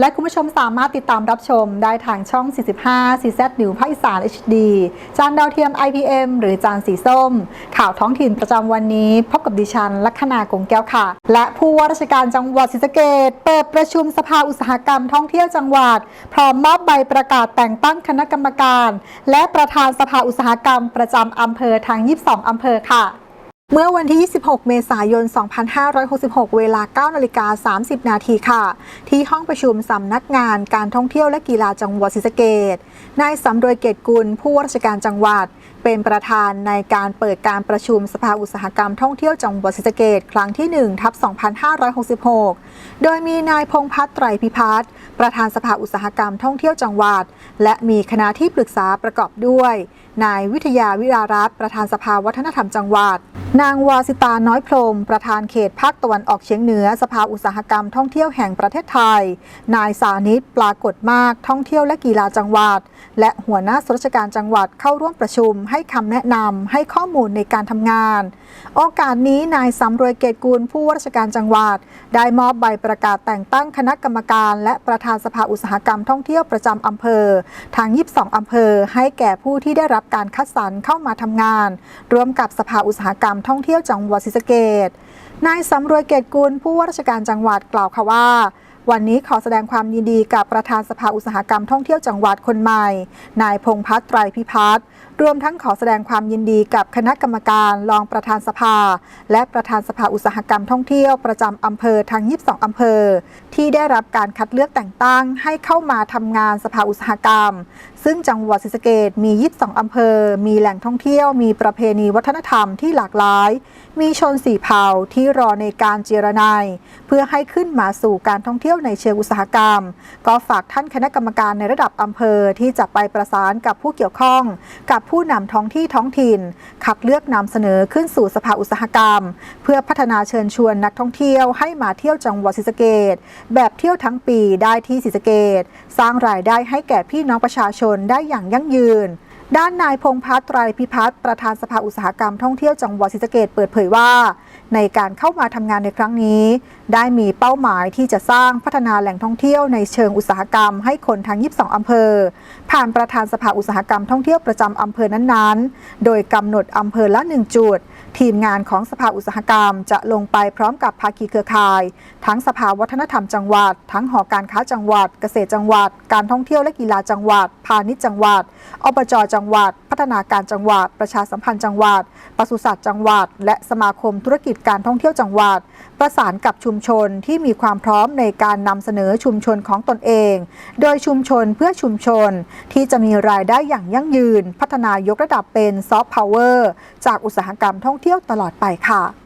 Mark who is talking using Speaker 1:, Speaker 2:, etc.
Speaker 1: และคุณผู้ชมสามารถติดตามรับชมได้ทางช่อง 45 CZ นิวภาคอีสาน HD จานดาวเทียม IPM หรือจานสีส้ม ข่าวท้องถิ่นประจำวันนี้ พบกับดิฉัน ลัคนากงแก้วค่ะ และผู้ว่าราชการจังหวัดศรีสะเกดเปิดประชุมสภาอุตสาหกรรมท่องเที่ยวจังหวัด พร้อมมอบใบประกาศแต่งตั้งคณะกรรมการ และประธานสภาอุตสาหกรรมประจำอำเภอทาง 22 อำเภอค่ะ เมื่อวันที่ 26 เมษายน 2566 เวลา 9 นาฬิกา 30 นาทีค่ะ ที่ห้องประชุมสำนักงานการท่องเที่ยวและกีฬาจังหวัดศรีสะเกดนายสำรวยเกตกุลผู้ว่าราชการจังหวัด เป็นประธานในการเปิดการประชุมสภาอุตสาหกรรมท่องเที่ยวจังหวัดศรีสะเกดครั้งที่ 1 ทับ 2566 โดยมีนายพงษ์พัฒน์ไตรพิพัฒน์ประธานสภาอุตสาหกรรมท่องเที่ยวจังหวัด และมีคณะที่ปรึกษาประกอบด้วยนายวิทยาวิรารัตน์ประธานสภาวัฒนธรรมจังหวัด นางวาสิตาน้อยพรม ประธานเขตภาคตะวันออกเฉียงเหนือ สภาอุตสาหกรรมท่องเที่ยวแห่งประเทศไทย นายสานิตปรากฏมากท่องเที่ยวและกีฬาจังหวัด และหัวหน้าส่วนราชการจังหวัดเข้าร่วมประชุมให้ให้คำแนะนำให้ข้อมูลในการทำงาน โอกาสนี้นายสำรวยเกตกุลผู้ว่าราชการจังหวัด ได้มอบใบประกาศแต่งตั้งคณะกรรมการ และประธานสภาอุตสาหกรรมท่องเที่ยวประจำอำเภอ ทาง 22 อำเภอ ให้แก่ผู้ที่ได้รับการคัดสรรเข้ามาทำงาน ร่วมกับสภาอุตสาหกรรมท่องเที่ยวจังหวัดศรีสะเกดนายสำรวยเกตกุลผู้ว่าราชการจังหวัดกล่าวค่ะว่า วันนี้ขอแสดงความยินดีกับประธานสภาอุตสาหกรรมท่องเที่ยวจังหวัดคนใหม่ นายพงพัฒน์ไตรพิพัฒน์รวมทั้งขอแสดงความยินดีกับคณะกรรมการรองประธานสภา และประธานสภาอุตสาหกรรมท่องเที่ยวประจำอำเภอทั้ง 22 อำเภอ ที่ได้รับการคัดเลือกแต่งตั้งให้เข้ามาทำงานสภาอุตสาหกรรม ซึ่งจังหวัดศรีสะเกดมี 22 อำเภอ มีแหล่งท่องเที่ยว มีประเพณีวัฒนธรรมที่หลากหลาย มีชนสีเผ่าที่รอในการเจรนายเพื่อให้ขึ้นมาสู่การท่องเที่ยวในเชิงอุตสาหกรรม ก็ฝากท่านคณะกรรมการในระดับอำเภอที่จะไปประสานกับผู้เกี่ยวข้อง กับผู้นำท้องที่ท้องถิ่น คัดเลือกนำเสนอขึ้นสู่สภาอุตสาหกรรม เพื่อพัฒนาเชิญชวนนักท่องเที่ยวให้มาเที่ยวจังหวัดศรีสะเกดแบบเที่ยวทั้งปีได้ที่ศรีสะเกดสร้างรายได้ให้แก่พี่น้องประชาชนได้อย่างยั่งยืนด้านนายพงพัฒน์ไตรพิพัฒน์ประธานสภาอุตสาหกรรมท่องเที่ยวจังหวัดศรีสะเกดเปิดเผยว่า ในการเข้ามาทำงานในครั้งนี้ ได้มีเป้าหมายที่จะสร้างพัฒนาแหล่งท่องเที่ยวในเชิงอุตสาหกรรมให้คนทั้ง 22 อำเภอ ผ่านประธานสภาอุตสาหกรรมท่องเที่ยวประจำอำเภอนั้นๆ โดยกำหนดอำเภอละ 1 จุด ทีมงานของสภาอุตสาหกรรมจะลงไปพร้อมกับภาคีเครือข่าย ทั้งสภาวัฒนธรรมจังหวัด ทั้งหอการค้าจังหวัด เกษตรจังหวัด การท่องเที่ยวและกีฬาจังหวัด พาณิชย์จังหวัด อบจจังหวัด พัฒนาการจังหวัด ประชาสัมพันธ์จังหวัดปศุสัตว์จังหวัด และสมาคมธุรกิจจการท่องเที่ยวจังหวัด ประสานกับชุมชนที่มีความพร้อมในการนำเสนอชุมชนของตนเอง โดยชุมชนเพื่อชุมชนที่จะมีรายได้อย่างยั่งยืน พัฒนายกระดับเป็นซอฟต์พาวเวอร์จากอุตสาหกรรมท่องเที่ยวตลอดไปค่ะ